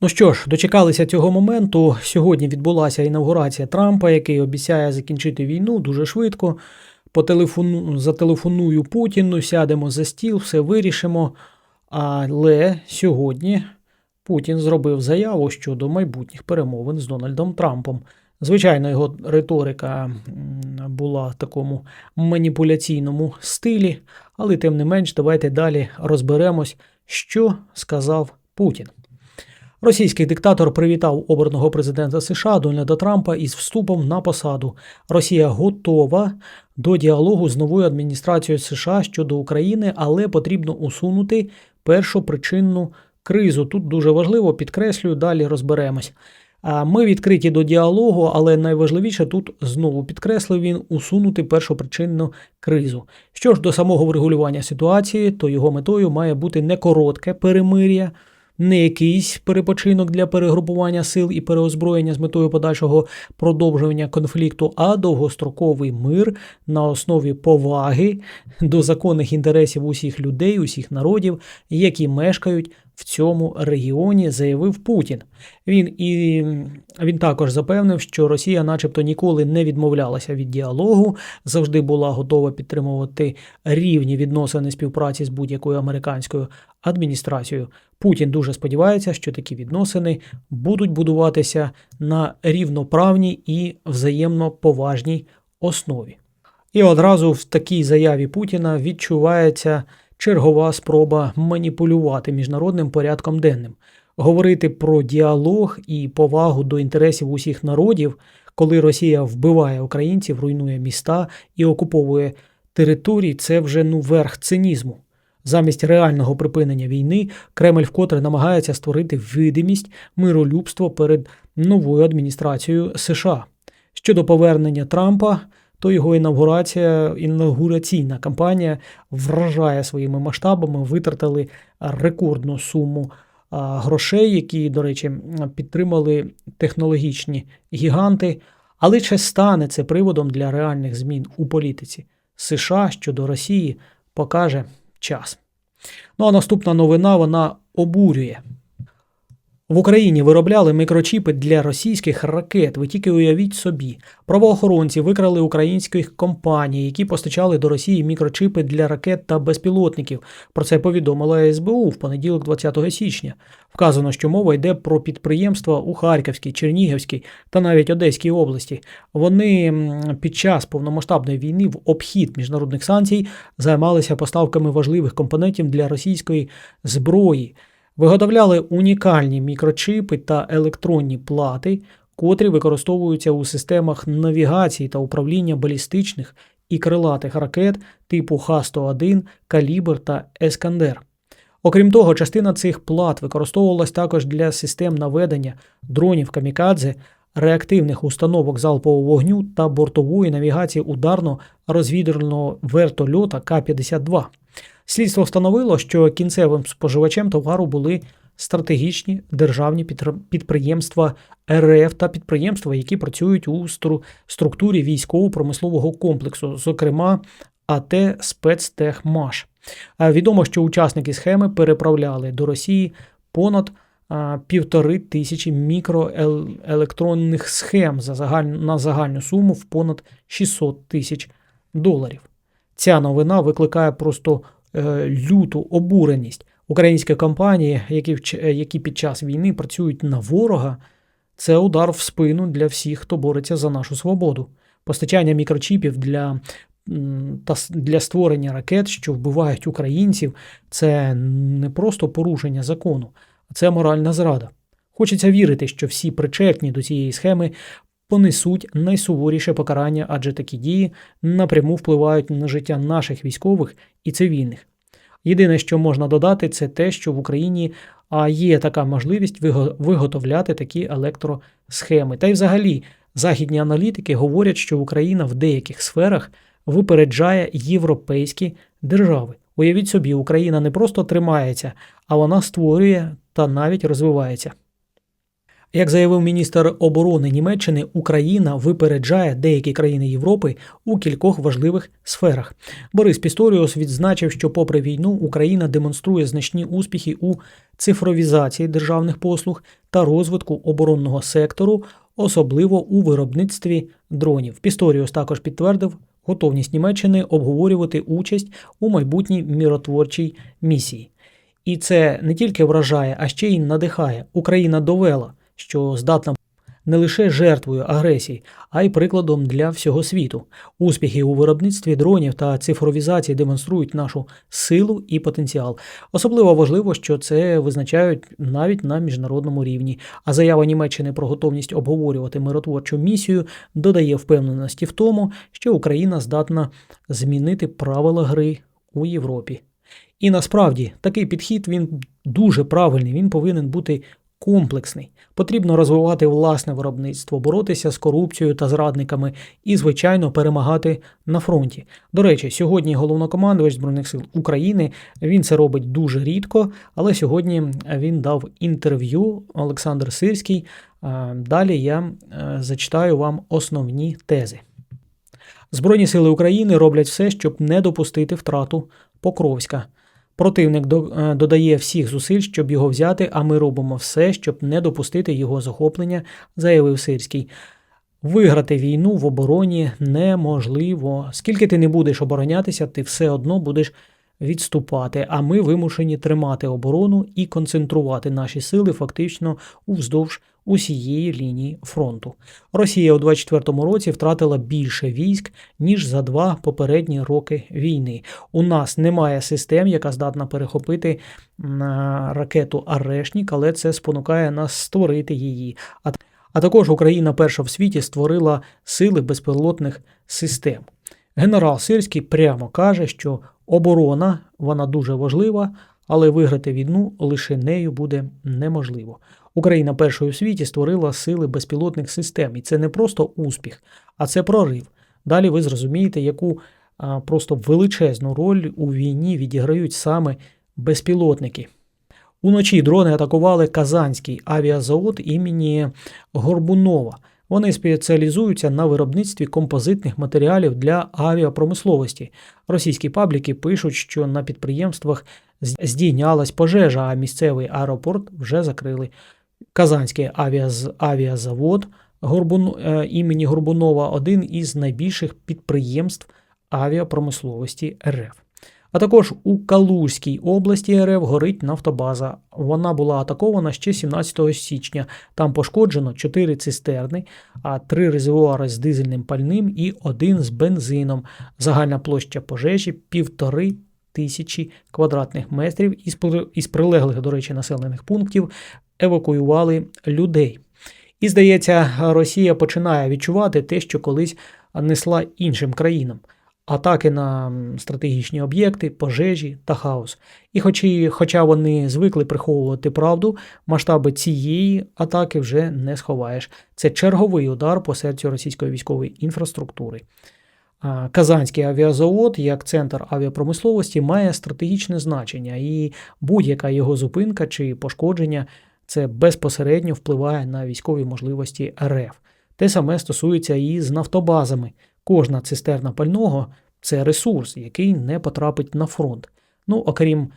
Ну що ж, дочекалися цього моменту. Сьогодні відбулася інавгурація Трампа, який обіцяє закінчити війну дуже швидко. По телефону зателефоную Путіну, сядемо за стіл, все вирішимо. Але сьогодні Путін зробив заяву щодо майбутніх перемовин з Дональдом Трампом. Звичайно, його риторика була в такому маніпуляційному стилі, але тим не менш, давайте далі розберемось, що сказав Путін. Російський диктатор привітав обраного президента США Дональда Трампа із вступом на посаду. Росія готова до діалогу з новою адміністрацією США щодо України, але потрібно усунути першопричинну кризу. Тут дуже важливо, підкреслюю, далі розберемось. Ми відкриті до діалогу, але найважливіше тут знову підкреслив він усунути першопричинну кризу. Що ж до самого врегулювання ситуації, то його метою має бути не коротке перемир'я, не якийсь перепочинок для перегрупування сил і переозброєння з метою подальшого продовжування конфлікту, а довгостроковий мир на основі поваги до законних інтересів усіх людей, усіх народів, які мешкають в цьому регіоні, заявив Путін. Він і він також запевнив, що Росія, начебто, ніколи не відмовлялася від діалогу, завжди була готова підтримувати рівні відносини співпраці з будь-якою американською адміністрацією. Путін дуже сподівається, що такі відносини будуть будуватися на рівноправній і взаємно поважній основі. І одразу в такій заяві Путіна відчувається чергова спроба маніпулювати міжнародним порядком денним, говорити про діалог і повагу до інтересів усіх народів, коли Росія вбиває українців, руйнує міста і окуповує території, це вже ну верх цинізму. Замість реального припинення війни Кремль вкотре намагається створити видимість миролюбства перед новою адміністрацією США. Щодо повернення Трампа, то його інавгурація, інаугураційна кампанія вражає своїми масштабами, витратили рекордну суму грошей, які, до речі, підтримали технологічні гіганти. Але чи стане це приводом для реальних змін у політиці США щодо Росії покаже час. Ну а наступна новина вона обурює. В Україні виробляли мікрочіпи для російських ракет. Ви тільки уявіть собі. Правоохоронці викрали українських компаній, які постачали до Росії мікрочіпи для ракет та безпілотників. Про це повідомила СБУ в понеділок, 20 січня. Вказано, що мова йде про підприємства у Харківській, Чернігівській та навіть Одеській області. Вони під час повномасштабної війни в обхід міжнародних санкцій займалися поставками важливих компонентів для російської зброї. Виготовляли унікальні мікрочипи та електронні плати, котрі використовуються у системах навігації та управління балістичних і крилатих ракет типу Х-101, Калібр та Ескандер. Окрім того, частина цих плат використовувалась також для систем наведення дронів камікадзе, реактивних установок залпового вогню та бортової навігації ударно-розвідувального вертольота К-52. Слідство встановило, що кінцевим споживачем товару були стратегічні державні підприємства РФ та підприємства, які працюють у структурі військово-промислового комплексу, зокрема АТ «Спецтехмаш». Відомо, що учасники схеми переправляли до Росії понад півтори тисячі мікроелектронних схем за загаль... на загальну суму в понад 600 тисяч доларів. Ця новина викликає просто е, люту обуреність. Українські компанії, які, які під час війни працюють на ворога, це удар в спину для всіх, хто бореться за нашу свободу. Постачання мікрочіпів для та для створення ракет, що вбивають українців, це не просто порушення закону, а це моральна зрада. Хочеться вірити, що всі причетні до цієї схеми понесуть найсуворіше покарання, адже такі дії напряму впливають на життя наших військових і цивільних. Єдине, що можна додати, це те, що в Україні є така можливість виготовляти такі електросхеми. Та й взагалі західні аналітики говорять, що Україна в деяких сферах випереджає європейські держави. Уявіть собі, Україна не просто тримається, а вона створює та навіть розвивається. Як заявив міністр оборони Німеччини, Україна випереджає деякі країни Європи у кількох важливих сферах. Борис Пісторіус відзначив, що, попри війну, Україна демонструє значні успіхи у цифровізації державних послуг та розвитку оборонного сектору, особливо у виробництві дронів. Пісторіус також підтвердив готовність Німеччини обговорювати участь у майбутній міротворчій місії. І це не тільки вражає, а ще й надихає. Україна довела, що здатна не лише жертвою агресії, а й прикладом для всього світу. Успіхи у виробництві дронів та цифровізації демонструють нашу силу і потенціал. Особливо важливо, що це визначають навіть на міжнародному рівні. А заява Німеччини про готовність обговорювати миротворчу місію додає впевненості в тому, що Україна здатна змінити правила гри у Європі. І насправді такий підхід він дуже правильний, він повинен бути комплексний. Потрібно розвивати власне виробництво, боротися з корупцією та зрадниками і, звичайно, перемагати на фронті. До речі, сьогодні головнокомандувач Збройних сил України він це робить дуже рідко, але сьогодні він дав інтерв'ю Олександр Сирський. Далі я е, зачитаю вам основні тези. Збройні сили України роблять все, щоб не допустити втрату Покровська. Противник е, додає всіх зусиль, щоб його взяти, а ми робимо все, щоб не допустити його захоплення, заявив Сирський. Виграти війну в обороні неможливо. Скільки ти не будеш оборонятися, ти все одно будеш відступати, а ми вимушені тримати оборону і концентрувати наші сили фактично уздовж усієї лінії фронту. Росія у 24-му році втратила більше військ, ніж за два попередні роки війни. У нас немає систем, яка здатна перехопити ракету Арешнік, але це спонукає нас створити її. А, а також Україна перша в світі створила сили безпілотних систем. Генерал Сирський прямо каже, що оборона вона дуже важлива, але виграти війну лише нею буде неможливо. Україна першою в світі створила сили безпілотних систем, і це не просто успіх, а це прорив. Далі ви зрозумієте, яку просто величезну роль у війні відіграють саме безпілотники. Уночі дрони атакували Казанський авіазавод імені Горбунова. Вони спеціалізуються на виробництві композитних матеріалів для авіапромисловості. Російські пабліки пишуть, що на підприємствах здійнялась пожежа, а місцевий аеропорт вже закрили. Казанський авіаз... авіазавод Горбун... е, імені Горбунова один із найбільших підприємств авіапромисловості РФ. А також у Калузькій області РФ горить нафтобаза. Вона була атакована ще 17 січня. Там пошкоджено 4 цистерни, а 3 резервуари з дизельним пальним і один з бензином. Загальна площа пожежі півтори тисячі квадратних метрів із, із прилеглих, до речі, населених пунктів евакуювали людей. І здається, Росія починає відчувати те, що колись несла іншим країнам. Атаки на стратегічні об'єкти, пожежі та хаос. І хоч і, хоча вони звикли приховувати правду, масштаби цієї атаки вже не сховаєш. Це черговий удар по серцю російської військової інфраструктури. Казанський авіазавод як центр авіапромисловості має стратегічне значення, і будь-яка його зупинка чи пошкодження це безпосередньо впливає на військові можливості РФ. Те саме стосується і з нафтобазами. Кожна цистерна пального це ресурс, який не потрапить на фронт. Ну, окрім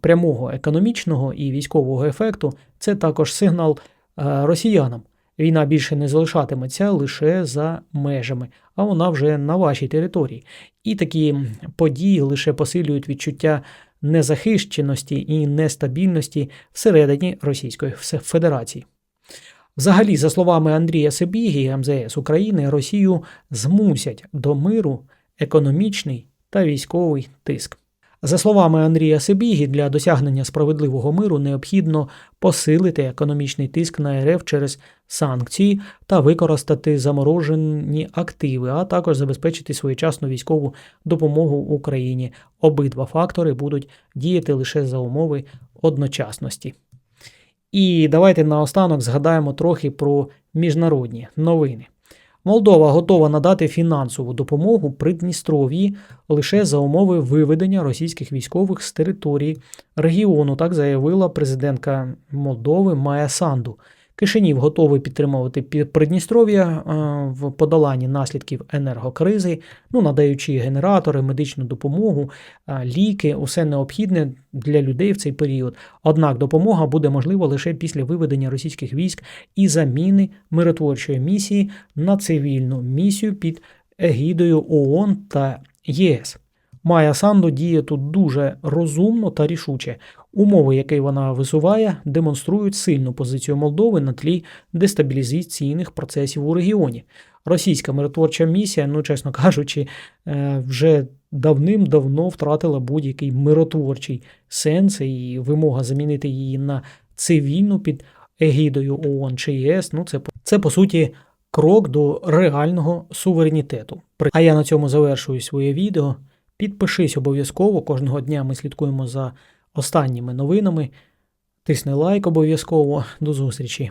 прямого економічного і військового ефекту, це також сигнал росіянам. Війна більше не залишатиметься лише за межами, а вона вже на вашій території. І такі події лише посилюють відчуття незахищеності і нестабільності всередині Російської Федерації. Взагалі, за словами Андрія Себігі, МЗС України, Росію змусять до миру економічний та військовий тиск. За словами Андрія Себігі, для досягнення справедливого миру необхідно посилити економічний тиск на РФ через санкції та використати заморожені активи, а також забезпечити своєчасну військову допомогу Україні. Обидва фактори будуть діяти лише за умови одночасності. І давайте наостанок згадаємо трохи про міжнародні новини. Молдова готова надати фінансову допомогу Придністров'ї лише за умови виведення російських військових з території регіону, так заявила президентка Молдови Майя Санду. Кишинів готовий підтримувати Пі- Придністров'я е, в подоланні наслідків енергокризи, ну, надаючи генератори, медичну допомогу, е, ліки, усе необхідне для людей в цей період. Однак допомога буде можлива лише після виведення російських військ і заміни миротворчої місії на цивільну місію під егідою ООН та ЄС. Майя Санду діє тут дуже розумно та рішуче. Умови, які вона висуває, демонструють сильну позицію Молдови на тлі дестабілізаційних процесів у регіоні. Російська миротворча місія, ну чесно кажучи, е, вже давним-давно втратила будь-який миротворчий сенс і вимога замінити її на цивільну під егідою ООН чи ЄС. Ну це, це по суті крок до реального суверенітету. А я на цьому завершую своє відео. Підпишись обов'язково. Кожного дня ми слідкуємо за останніми новинами. Тисни лайк обов'язково. До зустрічі!